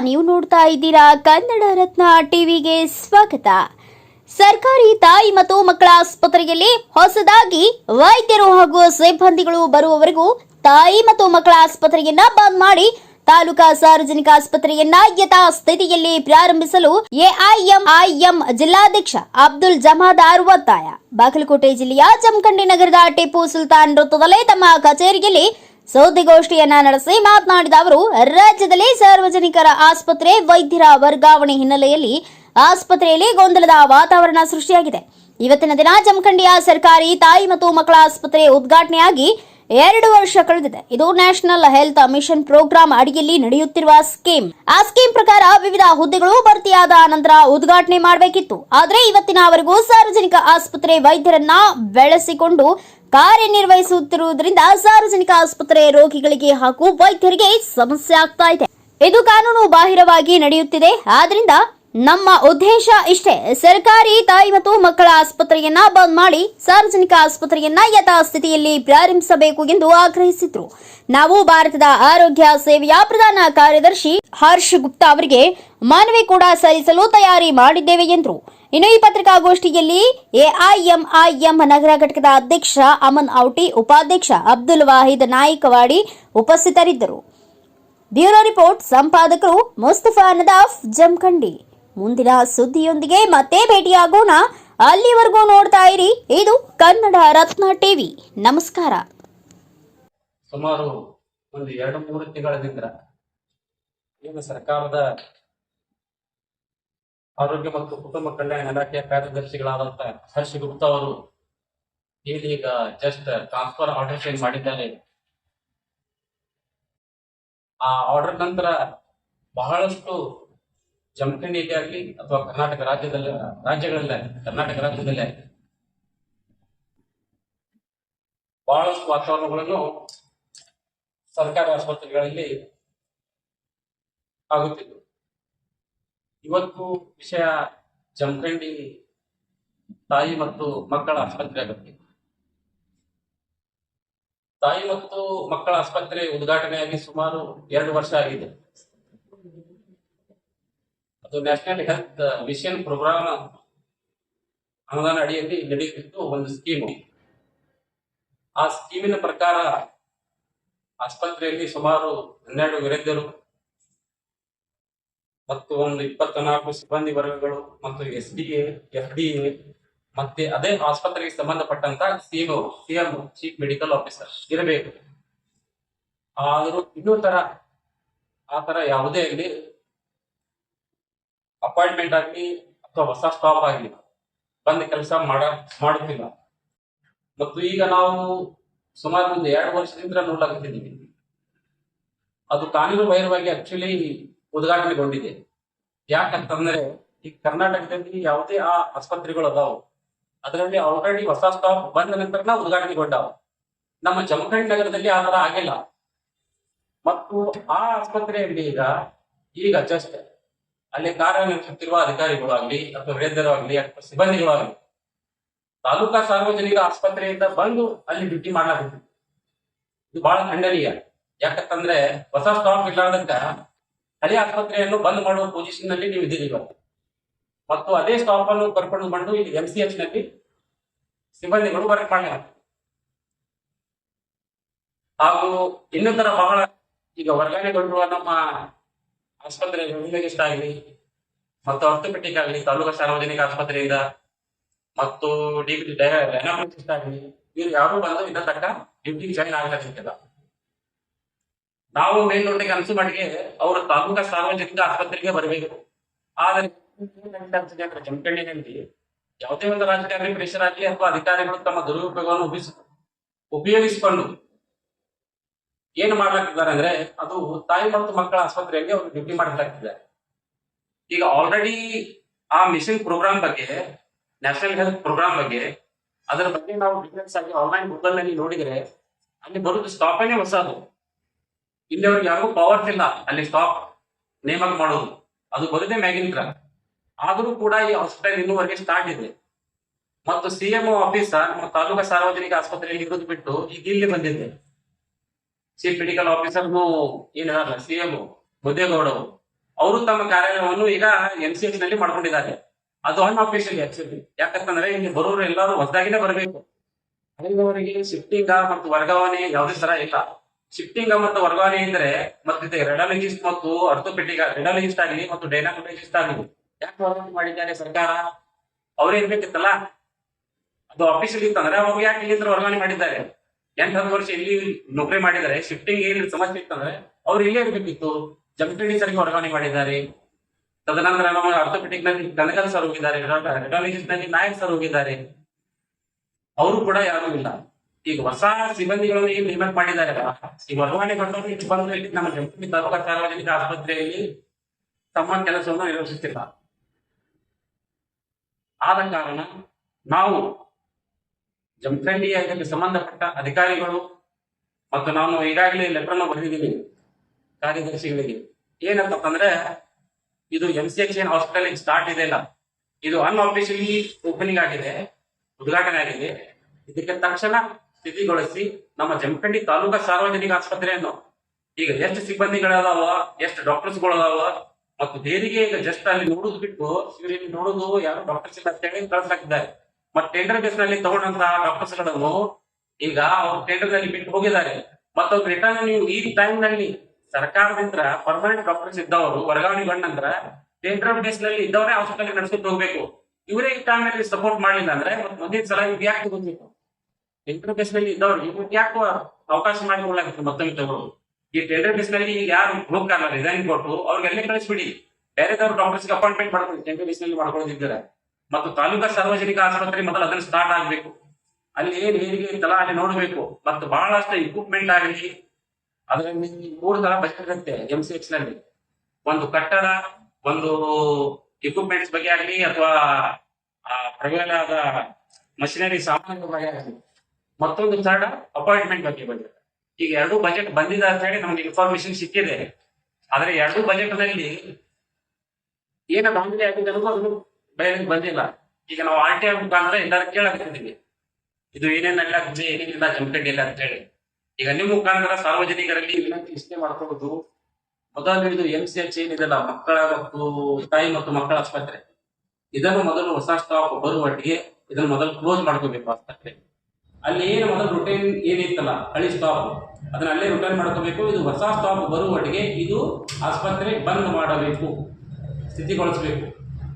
ನೀವು ನೋಡ್ತಾ ಇದ್ದೀರಾ ಕನ್ನಡ ರತ್ನ ಟಿವಿಗೆ ಸ್ವಾಗತ. ಸರ್ಕಾರಿ ತಾಯಿ ಮತ್ತು ಮಕ್ಕಳ ಆಸ್ಪತ್ರೆಯಲ್ಲಿ ಹೊಸದಾಗಿ ವೈದ್ಯರು ಹಾಗೂ ಸಿಬ್ಬಂದಿಗಳು ಬರುವವರೆಗೂ ತಾಯಿ ಮತ್ತು ಮಕ್ಕಳ ಆಸ್ಪತ್ರೆಯನ್ನ ಬಂದ್ ಮಾಡಿ ತಾಲೂಕಾ ಸಾರ್ವಜನಿಕ ಆಸ್ಪತ್ರೆಯನ್ನ ಯಥಾ ಸ್ಥಿತಿಯಲ್ಲಿ ಪ್ರಾರಂಭಿಸಲು ಎಐಎಂಐಎಂ ಜಿಲ್ಲಾಧ್ಯಕ್ಷ ಅಬ್ದುಲ್ ಜಮಾದಾರ್ ಒತ್ತಾಯ ಬಾಗಲಕೋಟೆ ಜಿಲ್ಲೆಯ ಜಮಖಂಡಿ ನಗರದ ಟಿಪ್ಪು ಸುಲ್ತಾನ್ ವೃತ್ತದಲ್ಲೇ ತಮ್ಮ ಕಚೇರಿಯಲ್ಲಿ ಸುದ್ದಿಗೋಷ್ಠಿಯನ್ನ ನಡೆಸಿ ಮಾತನಾಡಿದ ಅವರು, ರಾಜ್ಯದಲ್ಲಿ ಸಾರ್ವಜನಿಕರ ಆಸ್ಪತ್ರೆ ವೈದ್ಯರ ವರ್ಗಾವಣೆ ಹಿನ್ನೆಲೆಯಲ್ಲಿ ಆಸ್ಪತ್ರೆಯಲ್ಲಿ ಗೊಂದಲದ ವಾತಾವರಣ ಸೃಷ್ಟಿಯಾಗಿದೆ. ಇವತ್ತಿನ ದಿನ ಜಮಖಂಡಿಯ ಸರ್ಕಾರಿ ತಾಯಿ ಮತ್ತು ಮಕ್ಕಳ ಆಸ್ಪತ್ರೆ ಉದ್ಘಾಟನೆಯಾಗಿ ಎರಡು ವರ್ಷ ಕಳೆದಿದೆ. ಇದು ನ್ಯಾಷನಲ್ ಹೆಲ್ತ್ ಮಿಷನ್ ಪ್ರೋಗ್ರಾಂ ಅಡಿಯಲ್ಲಿ ನಡೆಯುತ್ತಿರುವ ಸ್ಕೀಮ್. ಆ ಸ್ಕೀಮ್ ಪ್ರಕಾರ ವಿವಿಧ ಹುದ್ದೆಗಳು ಭರ್ತಿಯಾದ ನಂತರ ಉದ್ಘಾಟನೆ ಮಾಡಬೇಕಿತ್ತು. ಆದರೆ ಇವತ್ತಿನವರೆಗೂ ಸಾರ್ವಜನಿಕ ಆಸ್ಪತ್ರೆ ವೈದ್ಯರನ್ನ ಬೆಳೆಸಿಕೊಂಡು ಕಾರ್ಯನಿರ್ವಹಿಸುತ್ತಿರುವುದರಿಂದ ಸಾರ್ವಜನಿಕ ಆಸ್ಪತ್ರೆ ರೋಗಿಗಳಿಗೆ ಹಾಗೂ ವೈದ್ಯರಿಗೆ ಸಮಸ್ಯೆ ಆಗ್ತಾ ಇದೆ. ಇದು ಕಾನೂನು ಬಾಹಿರವಾಗಿ ನಡೆಯುತ್ತಿದೆ. ಆದ್ರಿಂದ ನಮ್ಮ ಉದ್ದೇಶ ಇಷ್ಟೇ. ಸರ್ಕಾರಿ ತಾಯಿ ಮತ್ತು ಮಕ್ಕಳ ಆಸ್ಪತ್ರೆಯನ್ನ ಬಂದ್ ಮಾಡಿ ಸಾರ್ವಜನಿಕ ಆಸ್ಪತ್ರೆಯನ್ನ ಯಥಾಸ್ಥಿತಿಯಲ್ಲಿ ಪ್ರಾರಂಭಿಸಬೇಕು ಎಂದು ಆಗ್ರಹಿಸಿದ್ರು. ನಾವು ಭಾರತದ ಆರೋಗ್ಯ ಸೇವೆಯ ಪ್ರಧಾನ ಕಾರ್ಯದರ್ಶಿ ಹರ್ಷ್ ಗುಪ್ತಾ ಅವರಿಗೆ ಮನವಿ ಕೂಡ ಸಲ್ಲಿಸಲು ತಯಾರಿ ಮಾಡಿದ್ದೇವೆ ಎಂದರು. ಇನ್ನು ಈ ಪತ್ರಿಕಾಗೋಷ್ಠಿಯಲ್ಲಿ ಎಐಎಂಐಎಂ ನಗರ ಘಟಕದ ಅಧ್ಯಕ್ಷ ಅಮನ್ ಔಟಿ, ಉಪಾಧ್ಯಕ್ಷ ಅಬ್ದುಲ್ ವಾಹಿದ್ ನಾಯಕವಾಡಿ ಉಪಸ್ಥಿತರಿದ್ದರು. ಬ್ಯೂರೋ ರಿಪೋರ್ಟ್, ಸಂಪಾದಕರು ಮುಸ್ತಫಾ ನದಾಫ್, ಜಮ್ಖಂಡಿ. ಮುಂದಿನ ಸುದ್ದಿಯೊಂದಿಗೆ ಮತ್ತೆ ಭೇಟಿಯಾಗೋಣ. ಅಲ್ಲಿವರೆಗೂ ನೋಡ್ತಾ ಇರಿ, ಇದು ಕನ್ನಡ ರತ್ನ ಟಿವಿ. ನಮಸ್ಕಾರ. ಸುಮಾರು ಒಂದು ಎರಡು, ಮೂರು ತಿಂಗಳ ಏನು ಸರ್ಕಾರದ ಆರೋಗ್ಯ ಮತ್ತು ಕುಟುಂಬ ಕಲ್ಯಾಣ ಇಲಾಖೆಯ ಕಾರ್ಯದರ್ಶಿಗಳಾದಂತಹ ಹರ್ಷ ಗುಪ್ತ ಅವರು ಇದೀಗ ಜಸ್ಟ್ ಟ್ರಾನ್ಸ್ಫರ್ ಆರ್ಡರ್ ಚೇಂಜ್ ಮಾಡಿದ್ದಾರೆ. ಆ ಆರ್ಡರ್ ನಂತರ ಬಹಳಷ್ಟು ಜಮಖಂಡಿಗೆ ಆಗಲಿ ಅಥವಾ ಕರ್ನಾಟಕ ರಾಜ್ಯದಲ್ಲಿ, ರಾಜ್ಯಗಳಲ್ಲೇ, ಕರ್ನಾಟಕ ರಾಜ್ಯದಲ್ಲೇ ಬಹಳಷ್ಟು ವಾತಾವರಣಗಳನ್ನು ಸರ್ಕಾರಿ ಆಸ್ಪತ್ರೆಗಳಲ್ಲಿ ಆಗುತ್ತಿದ್ದು. ಇವತ್ತು ವಿಷಯ ಜಮಖಂಡಿ ತಾಯಿ ಮತ್ತು ಮಕ್ಕಳ ಆಸ್ಪತ್ರೆ ಆಗುತ್ತೆ ತಾಯಿ ಮತ್ತು ಮಕ್ಕಳ ಆಸ್ಪತ್ರೆ ಉದ್ಘಾಟನೆಯಾಗಿ ಸುಮಾರು ಎರಡು ವರ್ಷ ಆಗಿದೆ. ಅದು ನ್ಯಾಷನಲ್ ಹೆಲ್ತ್ ಮಿಷನ್ ಪ್ರೋಗ್ರಾಮ್ ಅನುದಾನ ಅಡಿಯಲ್ಲಿ ನಡೆಯುತ್ತಿತ್ತು ಒಂದು ಸ್ಕೀಮ್. ಆ ಸ್ಕೀಮಿನ ಪ್ರಕಾರ ಆಸ್ಪತ್ರೆಯಲ್ಲಿ ಸುಮಾರು ಹನ್ನೆರಡು ವೈದ್ಯರು ಮತ್ತು ಒಂದು ಇಪ್ಪತ್ನಾಲ್ಕು ಸಿಬ್ಬಂದಿ ವರ್ಗಗಳು ಮತ್ತು S D F D A ಮತ್ತೆ ಅದೇ ಆಸ್ಪತ್ರೆಗೆ ಸಂಬಂಧಪಟ್ಟಂತ CMO CM chief medical officer ಇರಬೇಕು. ಆದರೂ ಇನ್ನೂ ತರ, ಆ ತರ ಯಾವುದೇ ಆಗಲಿ ಅಪಾಯಿಂಟ್ಮೆಂಟ್ ಆಗಲಿ ಅಥವಾ ಹೊಸ ಸ್ಟಾಪ್ ಆಗಲಿ ಬಂದ ಕೆಲಸ ಮಾಡ, ಮಾಡುತ್ತಿಲ್ಲ. ಮತ್ತು ಈಗ ನಾವು ಸುಮಾರು ಒಂದು ಎರಡು ವರ್ಷದಿಂದ ನೋಡ್ಲಾಗುತ್ತಿದ್ದೀವಿ ಅದು ಕಾನೂನು ಬಾಹಿರವಾಗಿ ಆಕ್ಚುಲಿ ಉದ್ಘಾಟನೆಗೊಂಡಿದೆ. ಯಾಕಂತಂದ್ರೆ ಈ ಕರ್ನಾಟಕದಲ್ಲಿ ಯಾವುದೇ ಆ ಆಸ್ಪತ್ರೆಗಳು ಅದಾವ. ಅದರಲ್ಲಿ ಆಲ್ರೆಡಿ ಹೊಸ ಸ್ಟಾಪ್ ಬಂದ ನಂತರ ಉದ್ಘಾಟನೆಗೊಂಡಾವ. ನಮ್ಮ ಜಮಖಂಡ್ ನಗರದಲ್ಲಿ ಆ ತರ ಆಗಿಲ್ಲ. ಮತ್ತು ಆ ಆಸ್ಪತ್ರೆಯಲ್ಲಿ ಈಗ ಈಗ ಜಸ್ಟ್ ಅಲ್ಲಿ ಕಾರ್ಯನಿರ್ವಹಿಸುತ್ತಿರುವ ಅಧಿಕಾರಿಗಳು ಆಗಲಿ, ಅಥವಾ ವೈದ್ಯರು ಆಗಲಿ, ಅಥವಾ ಸಿಬ್ಬಂದಿಗಳು ಆಗಲಿ, ತಾಲೂಕಾ ಸಾರ್ವಜನಿಕ ಆಸ್ಪತ್ರೆಯಿಂದ ಬಂದು ಅಲ್ಲಿ ಡ್ಯೂಟಿ ಮಾಡಲಾಗುತ್ತಿದೆ ಇದು ಬಹಳ ಖಂಡನೀಯ. ಯಾಕಂತಂದ್ರೆ ಹೊಸ ಸ್ಟಾಕ್ ಇರ್ಲಾರ್ದಕ್ಕ ಹಳೆ ಆಸ್ಪತ್ರೆಯನ್ನು ಬಂದ್ ಮಾಡುವ ಪೊಸಿಷನ್ನಲ್ಲಿ ನೀವು ಇದ್ದೀರಿ ಮತ್ತು ಅದೇ ಸ್ಟಾಪ್ ಅನ್ನು ಕರ್ಕೊಂಡು ಬಂದು ಇಲ್ಲಿ ಎಂ ಸಿ ಎಚ್ನಲ್ಲಿ ಸಿಬ್ಬಂದಿಗಳು ವರ್ಕ್ ಮಾಡ್ಯಾರ. ಹಾಗೂ ಇನ್ನಿತರ ಬಹಳ ಈಗ ವರ್ಗಾವಣೆಗೊಂಡಿರುವ ನಮ್ಮ ಆಸ್ಪತ್ರೆ ರೆವಿನ್ಯೂಗಿಸ್ಟ್ ಆಗಲಿ ಮತ್ತು ಆರ್ಥೋಪೆಟಿಕ್ ಆಗಲಿ, ತಾಲೂಕು ಸಾರ್ವಜನಿಕ ಆಸ್ಪತ್ರೆಯಿಂದ ಮತ್ತು ಡಿ ಡೈನಾಮಿಕ್ಸ್ ಆಗಲಿ, ಇವ್ರು ಯಾರು ಬಂದು ಇನ್ನ ತಕ್ಕ ಡ್ಯೂಟಿಗೆ ಜಾಯಿನ್ ಆಗಲಿಕ್ಕಿಲ್ಲ ನಾವು ಮೇಲ್ನೋಟಕ್ಕೆ ಅನ್ಸು ಮಟ್ಟಿಗೆ ಅವರು ತಾಲೂಕಾ ಸಾರ್ವಜನಿಕ ಆಸ್ಪತ್ರೆಗೆ ಬರಬೇಕು. ಆದರೆ ಜಮಖಂಡಿನಲ್ಲಿ ಯಾವುದೇ ಒಂದು ರಾಜಕಾರಣಿ ಪ್ರೆಷರ್ ಆಗಲಿ ಅಥವಾ ಅಧಿಕಾರಿಗಳು ತಮ್ಮ ದುರುಪಯೋಗವನ್ನು ಉಪಿಸ ಉಪಯೋಗಿಸಿಕೊಂಡು ಏನು ಮಾಡ್ಲಾಗ್ತಿದ್ದಾರೆ ಅಂದ್ರೆ ಅದು ತಾಯಿ ಮತ್ತು ಮಕ್ಕಳ ಆಸ್ಪತ್ರೆಯಲ್ಲಿ ಅವರು ಡ್ಯೂಟಿ ಮಾಡಲಾಗ್ತಿದ್ದಾರೆ ಈಗ ಆಲ್ರೆಡಿ ಆ ಮಿಷನ್ ಪ್ರೋಗ್ರಾಮ್ ಬಗ್ಗೆ ನ್ಯಾಷನಲ್ ಹೆಲ್ತ್ ಪ್ರೋಗ್ರಾಮ್ ಬಗ್ಗೆ, ಅದರ ಬಗ್ಗೆ ನಾವು ಡೀಟೇಲ್ಸ್ ಆಗಿ ಆನ್ಲೈನ್ ಗೂಗಲ್ನಲ್ಲಿ ನೋಡಿದ್ರೆ ಅಲ್ಲಿ ಬರೋದು ಸ್ಟಾಪ್ ಏನೇ ಹೊಸದು. ಇಲ್ಲಿ ಅವ್ರಿಗೆ ಯಾರಿಗೂ ಪವರ್ಸ್ ಇಲ್ಲ. ಅಲ್ಲಿ ಸ್ಟಾಪ್ ನೇಮಕ ಮಾಡೋದು. ಅದು ಬರುತ್ತೆ ಮ್ಯಾಗಿನ ಆದರೂ ಕೂಡ ಈ ಹಾಸ್ಪಿಟಲ್ ಇನ್ನೂವರೆಗೆ ಸ್ಟಾರ್ಟ್ ಇದೆ. ಮತ್ತು ಸಿಎಂ ಆಫೀಸ್ ನಮ್ಮ ತಾಲೂಕಾ ಸಾರ್ವಜನಿಕ ಆಸ್ಪತ್ರೆಯಲ್ಲಿ ಇರೋದು ಬಿಟ್ಟು ಈಗ ಇಲ್ಲಿ ಬಂದಿದೆ. ಚೀಫ್ ಮೆಡಿಕಲ್ ಆಫೀಸರ್ನು ಏನಿದಾರಲ್ಲ ಸಿಎಂ ಮುದ್ದೇಗೌಡ ಅವರು ತಮ್ಮ ಕಾರ್ಯಾಲಯವನ್ನು ಈಗ ಎನ್ ಸಿ ಎಸ್ನಲ್ಲಿ ಮಾಡ್ಕೊಂಡಿದ್ದಾರೆ. ಅದು ಅನ್ ಆಫೀಷಿಯಲ್ ಆಕ್ಚುಲಿ ಯಾಕಂತಂದ್ರೆ ಇಲ್ಲಿ ಬರೋರು ಎಲ್ಲರೂ ಹೊಸದಾಗಿನೇ ಬರಬೇಕು. ಅಲ್ಲಿವರೆಗೆ ಶಿಫ್ಟಿಂಗ್ ಮತ್ತು ವರ್ಗಾವಣೆ ಯಾವುದೇ ತರ ಇಲ್ಲ. ಶಿಫ್ಟಿಂಗ್ ಮತ್ತು ವರ್ಗಾವಣೆ ಇದ್ರೆ ಮತ್ತೆ ರೆಡಾಲಜಿಸ್ಟ್ ಮತ್ತು ಅರ್ಥೋಪೆಟಿಕ್ ರೆಡಾಲಜಿಸ್ಟ್ ಆಗಲಿ ಮತ್ತು ಡೈನಾಮೊಲಜಿಸ್ಟ್ ಆಗಲಿ. ಯಾಕೆ ವರ್ಗಾವಣೆ ಮಾಡಿದ್ದಾರೆ ಸರ್ಕಾರ? ಅವ್ರೇನ್ ಇರ್ಬೇಕಿತ್ತಲ್ಲ ಅದು ಆಫೀಸಲ್ಲಿ ಇತ್ತಂದ್ರೆ ಅವಾಗ ಯಾಕೆ ಇಲ್ಲಿಂದ ವರ್ಗಾವಣೆ ಮಾಡಿದ್ದಾರೆ? ಎಂಟು ಹತ್ತು ವರ್ಷ ಇಲ್ಲಿ ನೌಕರಿ ಮಾಡಿದ್ದಾರೆ, ಶಿಫ್ಟಿಂಗ್ ಏನ್ ಸಮಸ್ಯೆ ಇತ್ತಂದ್ರೆ ಅವ್ರು ಇಲ್ಲೇ ಇರ್ಬೇಕಿತ್ತು. ಜಮಖಂಡಿ ಸರಿಗೆ ವರ್ಗಾವಣೆ ಮಾಡಿದ್ದಾರೆ. ತದನಂತರ ನಮ್ಮ ಆರ್ಥೋಪೆಟಿಕ್ನಲ್ಲಿ ಗನಗಲ್ ಸರ್ ಹೋಗಿದ್ದಾರೆ ರೆಡಾಲಜಿಸ್ಟ್ನಲ್ಲಿ ನಾಯಕ್ ಸರ್ ಹೋಗಿದ್ದಾರೆ. ಅವರು ಕೂಡ ಯಾರು ಇಲ್ಲ. ಈಗ ಹೊಸ ಸಿಬ್ಬಂದಿಗಳನ್ನು ಏನು ನೇಮಕ ಮಾಡಿದ್ದಾರೆ. ಈಗ ವರ್ಗಾವಣೆ ಗೊಂಡವರು ಇಲ್ಲಿ ಬಂದು ಇಲ್ಲಿ ನಮ್ಮ ಜಮ್ಮು ತಾಲೂಕಾ ಸಾರ್ವಜನಿಕ ಆಸ್ಪತ್ರೆಯಲ್ಲಿ ತಮ್ಮ ಕೆಲಸವನ್ನು ನಿರ್ವಹಿಸುತ್ತಿಲ್ಲ. ಆದ ಕಾರಣ ನಾವು ಜಮಖಂಡಿಯ ಸಂಬಂಧಪಟ್ಟ ಅಧಿಕಾರಿಗಳು ಮತ್ತು ನಾನು ಈಗಾಗಲೇ ಲೆಟರ್ ಬರೆದಿದ್ದೀನಿ ಕಾರ್ಯದರ್ಶಿಗಳಿಗೆ. ಏನಂತಂದ್ರೆ, ಇದು M C N hospital start ಇದೆ ಇಲ್ಲ ಇದು ಅನ್ಆಫಿಷಿಯಲಿ ಓಪನಿಂಗ್ ಆಗಿದೆ, ಉದ್ಘಾಟನೆ ಆಗಿದೆ. ಇದಕ್ಕೆ ತಕ್ಷಣ ಸ್ಥಿತಿಗೊಳಿಸಿ ನಮ್ಮ ಜಮಖಂಡಿ ತಾಲೂಕಾ ಸಾರ್ವಜನಿಕ ಆಸ್ಪತ್ರೆಯನ್ನು ಈಗ ಎಷ್ಟು ಸಿಬ್ಬಂದಿಗಳದಾವ, ಎಷ್ಟು ಡಾಕ್ಟರ್ಸ್ಗಳದಾವ ಮತ್ತು ದೇರಿಗೆ ಈಗ ಜಸ್ಟ್ ಅಲ್ಲಿ ನೋಡುದು ಬಿಟ್ಟು ಇವರಲ್ಲಿ ನೋಡುದು ಯಾರು ಡಾಕ್ಟರ್ಸ್ ಇಲ್ಲ ಅಂತ ಹೇಳಿ ಕಳ್ಸಾಕಿದ್ದಾರೆ ಮತ್ತೆ ಟೆಂಡರ್ ಬೇಸ್ನಲ್ಲಿ ತಗೊಂಡಂತಹ ಡಾಕ್ಟರ್ಸ್ಗಳನ್ನು ಈಗ ಅವ್ರು ಟೆಂಡರ್ನಲ್ಲಿ ಬಿಟ್ಟು ಹೋಗಿದ್ದಾರೆ. ಮತ್ತು ಅವ್ರು ರಿಟರ್ನ್ ನೀವು ಈ ಟೈಮ್ನಲ್ಲಿ ಸರ್ಕಾರದಿಂದ ಪರ್ಮನೆಂಟ್ ಡಾಕ್ಟರ್ಸ್ ಇದ್ದವರು ವರ್ಗಾವಣೆಗೊಂಡ ನಂತರ ಟೆಂಡರ್ ಬೇಸ್ನಲ್ಲಿ ಇದ್ದವರೇ ಹಾಸ್ಪಿಟಲ್ ನಡೆಸ್ಕೊಂಡು ಹೋಗ್ಬೇಕು. ಇವರೇ ಈ ಟೈಮ್ನಲ್ಲಿ ಸಪೋರ್ಟ್ ಮಾಡಲಿಲ್ಲ ಅಂದ್ರೆ ಮತ್ತೆ ಮುಂದಿನ ಸಲ ಇವ್ರು ಯಾಕೆ ತಗೋಬೇಕು ಟೆಂಡರ್ ಇದ್ದವರು ನಲ್ಲಿ ಯಾಕೋ ಅವಕಾಶ ಮಾಡಿಕೊಳ್ಳಾಗುತ್ತೆ ಮತ್ತೊಮ್ಮೆ ತಗೊಳ್ಳೋದು ಈ ಟೆಂಡರ್ ಬೇಸ್ನಲ್ಲಿ ಯಾರು ಹೋಗ್ತಾರಲ್ಲ ರಿಸೈನ್ ಕೊಟ್ಟು ಅವ್ರಿಗೆಲ್ಲೇ ಕಳಿಸ್ಬಿಡಿ. ಬೇರೆದವ್ರು ಡಾಕ್ಟರ್ಸ್ ಅಪಾಯಿಂಟ್ಮೆಂಟ್ ಮಾಡ್ಕೊಂಡು ಟೆಂಡರ್ ಬೇಸ್ನಲ್ಲಿ ಮಾಡ್ಕೊಳ್ಳೋದಿದ್ದಾರೆ ಮತ್ತು ತಾಲೂಕಾ ಸಾರ್ವಜನಿಕ ಆಸ್ಪತ್ರೆ ಮೊದಲು ಅದನ್ನ ಸ್ಟಾರ್ಟ್ ಆಗ್ಬೇಕು. ಅಲ್ಲಿ ಏನ್ ಹೇರಿಗೆ ತಲಾ ಅಲ್ಲಿ ನೋಡಬೇಕು. ಮತ್ತು ಬಹಳಷ್ಟು ಇಕ್ವಿಪ್ಮೆಂಟ್ ಆಗಲಿ, ಅದರಲ್ಲಿ ಮೂರು ತರ ಬಜೆಟ್ ಎಂ ಸಿ ಎಚ್ನಲ್ಲಿ. ಒಂದು ಕಟ್ಟಡ, ಒಂದು ಇಕ್ವಿಪ್ಮೆಂಟ್ಸ್ ಬಗ್ಗೆ ಆಗಲಿ, ಅಥವಾ ಪ್ರಬಲವಾದ ಮಷಿನರಿ ಸಾಮಾನ್ಯ ಬಗ್ಗೆ ಆಗಲಿ. ಮತ್ತೊಂದು ಥರ್ಡ್ ಅಪಾಯಿಂಟ್ಮೆಂಟ್ ಬಗ್ಗೆ ಬಂದಿದೆ. ಈಗ ಎರಡು ಬಜೆಟ್ ಬಂದಿದೆ ಅಂತ ಹೇಳಿ ನಮ್ಗೆ ಇನ್ಫಾರ್ಮೇಶನ್ ಸಿಕ್ಕಿದೆ. ಆದ್ರೆ ಎರಡು ಬಜೆಟ್ನಲ್ಲಿ ಏನು ದಾಂಧಲೆ ಆಗಿದೆ ಅನ್ನೋದು ಅದು ಬಯಲಿಗೆ ಬಂದಿಲ್ಲ. ಈಗ ನಾವು ಆರ್ ಟಿ ಐ ಮುಖಾಂತರ ಎಲ್ಲರೂ ಕೇಳಾಕತ್ತಿದ್ದೀವಿ. ಇದು ಏನೇನೆಲ್ಲ ಇದೆ ಏನೇನಿಲ್ಲ ಜಮಖಂಡಿ ಇಲ್ಲ ಅಂತ ಹೇಳಿ. ಈಗ ನಿಮ್ಮ ಮುಖಾಂತರ ಸಾರ್ವಜನಿಕರಲ್ಲಿ ವಿನಂತಿ ಇಷ್ಟೇ ಮಾಡ್ಕೊಳ್ಳೋದು. ಮೊದಲು ಇದು ಎಂ ಸಿ ಎಚ್ ಏನಿದೆಲ್ಲ, ಮಕ್ಕಳ ಮತ್ತು ತಾಯಿ ಮತ್ತು ಮಕ್ಕಳ ಆಸ್ಪತ್ರೆ. ಇದನ್ನು ಮೊದಲು ಹೊಸ ಸ್ಟಾಕ್ ಬರುವಟ್ಟಿಗೆ ಇದನ್ನು ಮೊದಲು ಕ್ಲೋಸ್ ಮಾಡ್ಕೋಬೇಕು ಆಸ್ಪತ್ರೆ. ಅಲ್ಲಿ ಏನು ಮೊದಲು ರುಟೈನ್ ಏನಿತ್ತಲ್ಲ, ಹಳಿ ಸ್ಟಾಪ್ ಅದನ್ನ ಅಲ್ಲೇ ರಿಟರ್ನ್ ಮಾಡ್ಕೋಬೇಕು, ಇದು ಹೊಸ ಸ್ಟಾಪ್ ಬರುವಟ್ಟಿಗೆ ಇದು ಆಸ್ಪತ್ರೆ ಬಂದ್ ಮಾಡಬೇಕು, ಸ್ಥಿತಿಗೊಳಿಸಬೇಕು.